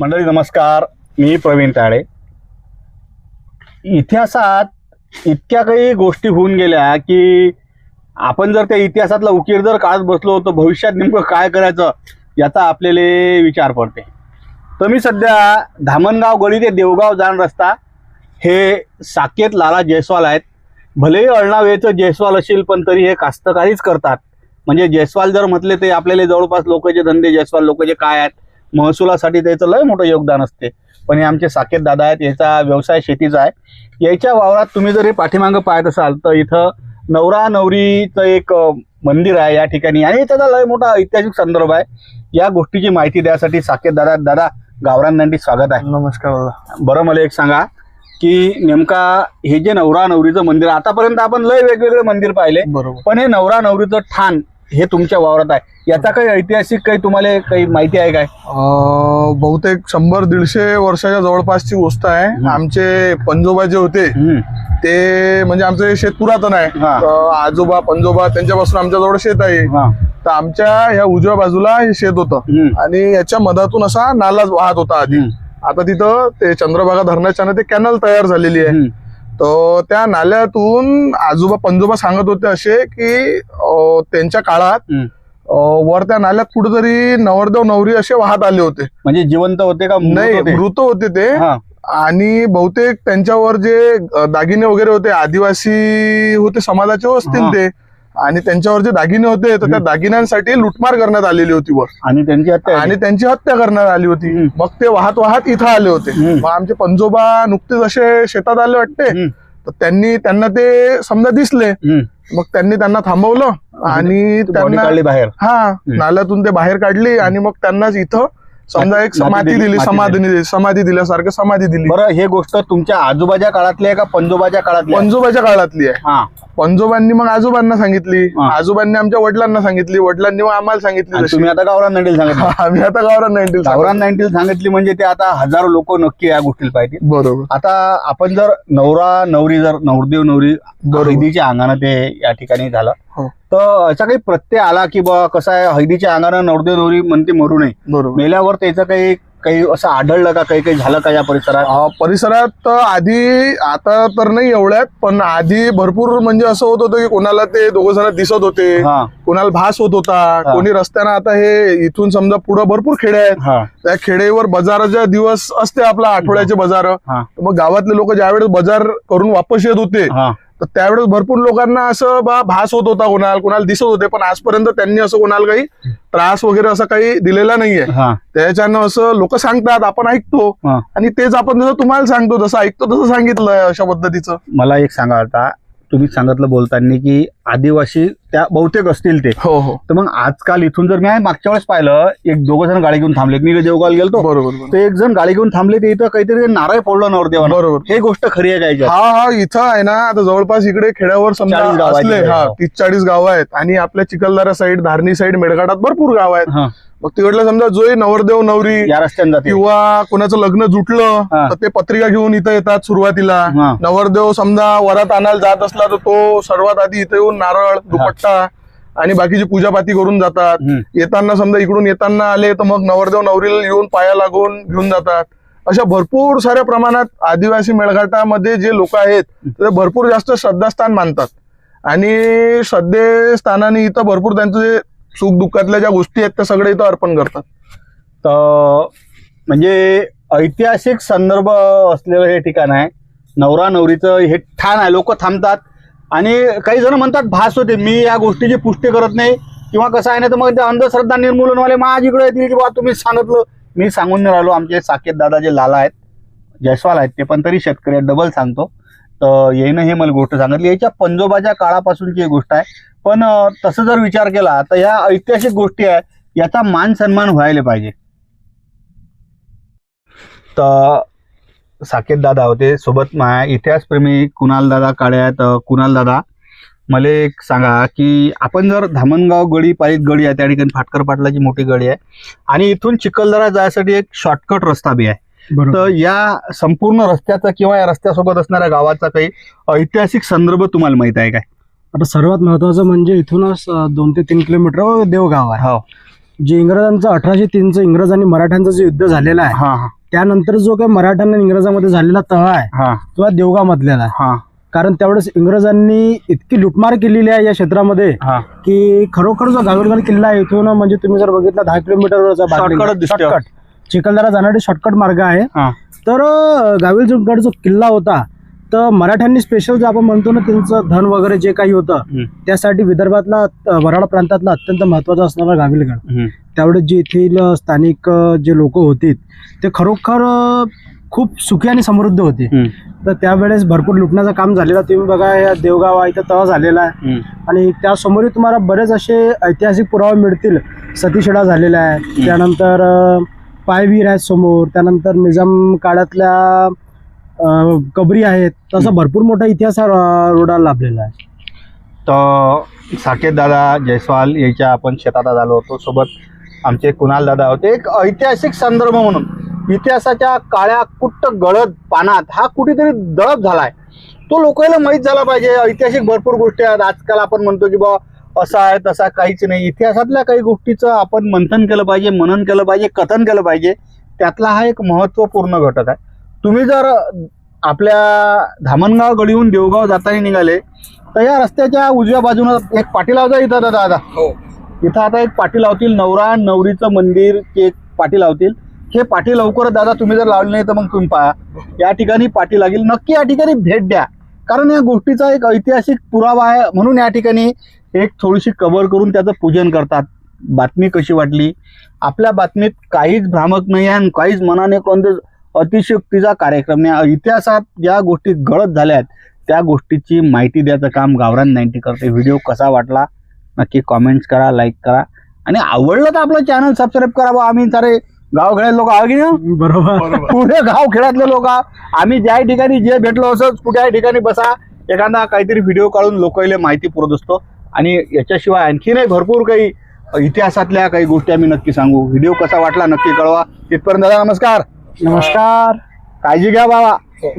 मंडळी नमस्कार. मी प्रवीण ताळे. इतिहासात इतक्या काही गोष्टी होऊन गेल्या की आपण जर त्या इतिहासातला उकीर जर काढत बसलो तर भविष्यात नेमकं काय करायचं याचा आपल्याला विचार पडते. तर मी सध्या धामणगाव गळी ते देवगाव जाण रस्ता हे साकेत लाला जयस्वाल आहेत. भलेही अळणावेचं जयस्वाल असेल पण तरी हे कास्तकारीच करतात. म्हणजे जयस्वाल जर म्हटले ते आपल्याला जवळपास लोकांचे धंदे जयस्वाल लोकांचे काय आहेत महसुलासाठी त्याचं लय मोठं योगदान असते. पण हे आमचे साकेत दादा आहेत याचा व्यवसाय शेतीचा आहे. याच्या वावरात तुम्ही जर हे पाठीमागं पाहत असाल तर इथं नवरा नवरीचं एक मंदिर आहे या ठिकाणी. आणि त्याचा लय मोठा ऐतिहासिक संदर्भ आहे. या गोष्टीची माहिती द्यासाठी साकेत दादा दादा गावरान दांडी स्वागत आहे. नमस्कार बरं मला एक सांगा की नेमका हे जे नवरा नवरीचं मंदिर आतापर्यंत आपण लय वेगवेगळे मंदिर पाहिले. बरोबर. पण हे नवरा नवरीचं ठाण हे तुमच्या वावरात आहे याचा काही ऐतिहासिक काही तुम्हाला काही माहिती आहे काय अं, बहुतेक शंभर दीडशे वर्षाच्या जवळपासची गोष्ट आहे. आमचे पंजोबा जे होते ते म्हणजे आमचे शेत पुरातन आहे हा. आजोबा पंजोबा त्यांच्यापासून आमच्याजवळ शेत आहे हा. तर आमच्या ह्या उजव्या बाजूला हे शेत होतं हम्म. आणि याच्या मधातून असा नाला वाहत होता आधी हम्म. आता तिथं ते चंद्रभागा धरणाच्या ते कॅनल तयार झालेली आहे हम्म. तर त्या नाल्यातून आजोबा पंजोबा सांगत होते असे की त्यांच्या काळात वर त्या नाल्यात कुठेतरी नवरदेव नवरी असे वाहत आले होते म्हणजे जिवंत होते का नाही? मृत होते ते. आणि बहुतेक त्यांच्यावर जे दागिने वगैरे होते आदिवासी होते समाजाचे असतील. ते आणि त्यांच्यावर जे दागिने होते तर त्या. दागिन्यांसाठी लुटमार करण्यात आलेली होती वर आणि त्यांची हत्या आणि. त्यांची हत्या करण्यात आली होती. मग ते वाहत वाहत इथं आले होते. मग आमचे पंजोबा नुकतेच असे शेतात आले वाटते. तर त्यांनी त्यांना ते समजा दिसले. मग त्यांनी त्यांना थांबवलं आणि त्यांना बाहेर हा नाल्यातून ते बाहेर काढली आणि मग त्यांनाच इथं समजा एक माती समाधी दिली, समाधी दिली समाधी दिल्यासारखं समाधी दिली बरं हे गोष्ट तुमच्या आजोबाच्या काळातली आहे का पंजोबाच्या काळातली आहे? पंजोबाच्या काळातली आहे हा पंजोबांनी मग आजोबांना सांगितली हा. आजोबांनी आमच्या वडिलांना सांगितली वडिलांनी मग आम्हाला सांगितली आणि. तुम्ही आता गावरान नाईन्टील सांगितलं आम्ही आता गावरान नाईन्टील गावरान नाईन्टील सांगितली म्हणजे ते आता हजारो लोक नक्की या गोष्टीला पाहिजे बरोबर आता आपण जर नवरा नवरी जर नवरदेव नवरी बरोबर. हळदीच्या अंगानं ते या ठिकाणी झालं. तर असा काही प्रत्यय आला की बा कसं आहे हळदीच्या अंगानं नवरदेव नवरी म्हणते मरू नये. बरोबर. मेल्यावर त्याचं काही काही असं आढळलं का? काही काही झालं का या परिसरात? अं, परिसरात आधी आता तर नाही एवढ्यात पण आधी भरपूर म्हणजे असं होत होतं की कोणाला ते दोघं जण दिसत होते हा. कोणाला भास होत होता कोणी रस्त्यानं आता हे इथून समजा पुढं भरपूर खेडे आहेत. हा. त्या खेडेवर बाजाराच्या दिवस असते आपला आठवड्याचे बाजार हा. मग गावातले लोक ज्यावेळेस बाजार करून वापस येत होते हा. तर त्यावेळेस भरपूर लोकांना असं बा भास होत होता कोणाला कोणाला दिसत होते पण आजपर्यंत त्यांनी असं कोणाला काही त्रास वगैरे असं काही दिलेला नाहीये. हा. त्याच्यानं असं लोक सांगतात आपण ऐकतो. आणि तेच आपण जसं तुम्हाला सांगतो जसं ऐकतो तसं सांगितलंय अशा पद्धतीचं. मला एक सांगा आता तुम्ही सांगितलं बोलताना की आदिवासी त्या बहुतेक असतील ते हो हो तर मग आजकाल इथून जर मी मागच्या वेळेस पाहिलं एक दोघं जण गाडी घेऊन थांबले मी देवगाव गेलतो बरोबर बरोबर. ते एक जण गाडी घेऊन थांबले ते इथं काहीतरी नारळ फोडलं नवरदेवानं बरोबर हे गोष्ट खरी आहे काय? हा हा इथं आहे ना आता जवळपास इकडे खेड्यावर समजा 40 गावं आहेत असले इकडे. हा हो. तीस चाळीस गावं आहेत आणि आपल्या चिखलदरा साईड धारणी साईड मेळघाटात भरपूर गाव आहेत हा मग तिकडलं समजा जो नवरदेव नवरी या रस्त्याने जाते किंवा कोणाचं लग्न जुटलं हा. तर ते पत्रिका घेऊन इथं येतात सुरुवातीला हा. नवरदेव समजा वरात आणायला जात असला तर तो सर्वात आधी इथे येऊन नारळ दुपट्टा आणि बाकीची पूजापाती करून जातात. येताना समजा इकडून येताना आले तर मग नवरदेव नवरीला येऊन पाया लागून घेऊन जातात. अशा भरपूर साऱ्या प्रमाणात आदिवासी मेळघाटामध्ये जे लोक आहेत ते भरपूर जास्त श्रद्धास्थान मानतात. आणि श्रद्धेस्थानाने इथं भरपूर त्यांचं जे सुख दुःखातल्या ज्या गोष्टी आहेत त्या सगळ्या इथं अर्पण करतात. तर म्हणजे ऐतिहासिक संदर्भ असलेलं हे ठिकाण आहे. नवरा नवरीचं हे ठाण आहे. लोक थांबतात. आणि काही जण म्हणतात भास होते. मी या गोष्टीची पुष्टी करत नाही. किंवा कसं आहे ना तर मग ते अंधश्रद्धा निर्मूलनवाले माझ इकडे येतील की बा तुम्ही सांगितलं. मी सांगून नाही राहिलो. आमचे साकेत दादा जे लाला आहेत जयस्वाल आहेत ते पण तरी शेतकरी आहेत, डबल सांगतो. तर येईनं हे मला गोष्ट सांगितली. याच्या पंजोबाच्या काळापासूनची एक गोष्ट आहे. पण तसं जर विचार केला तर या ऐतिहासिक गोष्टी आहे याचा मान सन्मान व्हायला पाहिजे. तर साकेत दादा होते. सोबत माया इतिहासप्रेमी कुणाल दादा काळे आहेत. अं, कुणाल दादा मला एक सांगा की आपण जर धामणगाव गडी पालित गडी आहे त्या ठिकाणी फाटकर पाटलाची मोठी गडी आहे. आणि इथून चिखलदरा जायसाठी एक शॉर्टकट रस्ता बी आहे. तर या संपूर्ण रस्त्याचा किंवा या रस्त्यासोबत असणाऱ्या गावाचा काही ऐतिहासिक संदर्भ तुम्हाला माहीत आहे काय? आता सर्वात महत्वाचं म्हणजे इथूनच दोन ते तीन किलोमीटर देवगाव आहे. हो. जे इंग्रजांचं अठराशे तीनचं इंग्रज आणि मराठ्यांचं जे युद्ध झालेलं आहे हा हा. त्यानंतर जो काही मराठ्यांना इंग्रजांमध्ये झालेला तह आहे हा. देवगाव मधलेला आहे हा. कारण त्यावेळेस इंग्रजांनी इतकी लुटमार केलेली आहे या क्षेत्रामध्ये हा. की खरोखर जो गावीलगड किल्ला आहे इथून म्हणजे तुम्ही जर बघितला दहा किलोमीटरवरचा दिसतोय. शॉर्टकट चिखलदरा जाणारी शॉर्टकट मार्ग आहे. तर अं, गावीलगड जो किल्ला होता तर मराठ्यांनी स्पेशल जो आपण म्हणतो ना त्यांचं धन वगैरे जे काही होतं त्यासाठी विदर्भातला वराड प्रांतातला अत्यंत महत्त्वाचा असणारा गावीलगड. त्यावेळेस जे येथील स्थानिक जे लोक होते ते खरोखर खूप सुखी आणि समृद्ध होते. तर त्यावेळेस भरपूर लुटण्याचं काम झालेलं तुम्ही बघा या देवगाव आहे इथं तह झालेला आहे. आणि त्यासमोरही तुम्हाला बरेच असे ऐतिहासिक पुरावे मिळतील. सतीशिडा झालेला आहे. त्यानंतर पायवीर आहेत समोर. त्यानंतर निजाम काळातल्या कबरी आहेत तसा भरपूर मोठा इतिहास हा रोडाला लाभलेला आहे. तर साकेत दादा जयस्वाल याच्या आपण शेतात आलो होतो. सोबत आमचे कुणाल दादा होते. एक ऐतिहासिक संदर्भ म्हणून इतिहासाच्या काळ्या कुट्ट गळत पानात हा कुठेतरी दळप झालाय. तो लोकांना माहीत झाला पाहिजे. ऐतिहासिक भरपूर गोष्टी आहेत. आजकाल आपण म्हणतो की बा असा आहे तसा काहीच नाही. इतिहासातल्या काही गोष्टीचं आपण मंथन केलं पाहिजे मनन केलं पाहिजे कथन केलं पाहिजे. त्यातला हा एक महत्त्वपूर्ण घटक आहे. तुम्ही जर आपल्या धामणगाव गडीहून देवगाव जाताना निघाले तर या रस्त्याच्या उजव्या बाजूनं एक पाटी लावता इथं दादा. दादा इथं आता एक पाटी लावतील नवरा नवरीचं मंदिर एक पाटी लावतील. हे पाटी लवकरच दादा तुम्ही जर लावली नाही तर मग तुम्ही पहा. या ठिकाणी पाटी लागेल. नक्की या ठिकाणी भेट द्या. कारण या गोष्टीचा एक ऐतिहासिक पुरावा आहे. म्हणून या ठिकाणी एक थोडीशी कव्हर करून त्याचं पूजन करतात. बातमी कशी वाटली? आपल्या बातमीत काहीच भ्रामक नाही आहे आणि काहीच मनाने कोणते अतिशयोक्तीचा कार्यक्रम नाही. इतिहासात ज्या गोष्टी गळत झाल्या आहेत त्या गोष्टीची माहिती द्यायचं काम गावरान नाईन्टी करते व्हिडिओ कसा वाटला नक्की कॉमेंट्स करा लाईक करा. आणि आवडलं तर आपलं चॅनल सबस्क्राईब करा बा आम्ही सारे गावखेड्यात लोक आहो की नाही? बरोबर. पुढे गाव खेळातले लोक आम्ही ज्या ठिकाणी जे भेटलो असंच कुठ्या ठिकाणी बसा. एखादा काहीतरी व्हिडिओ काढून लोकांना माहिती पुरत असतो. आणि याच्याशिवाय आणखीनही भरपूर काही इतिहासातल्या काही गोष्टी आम्ही नक्की सांगू. व्हिडिओ कसा वाटला नक्की कळवा. तिथपर्यंत दादा नमस्कार. नमस्कार. काळजी घ्या बाबा. हो.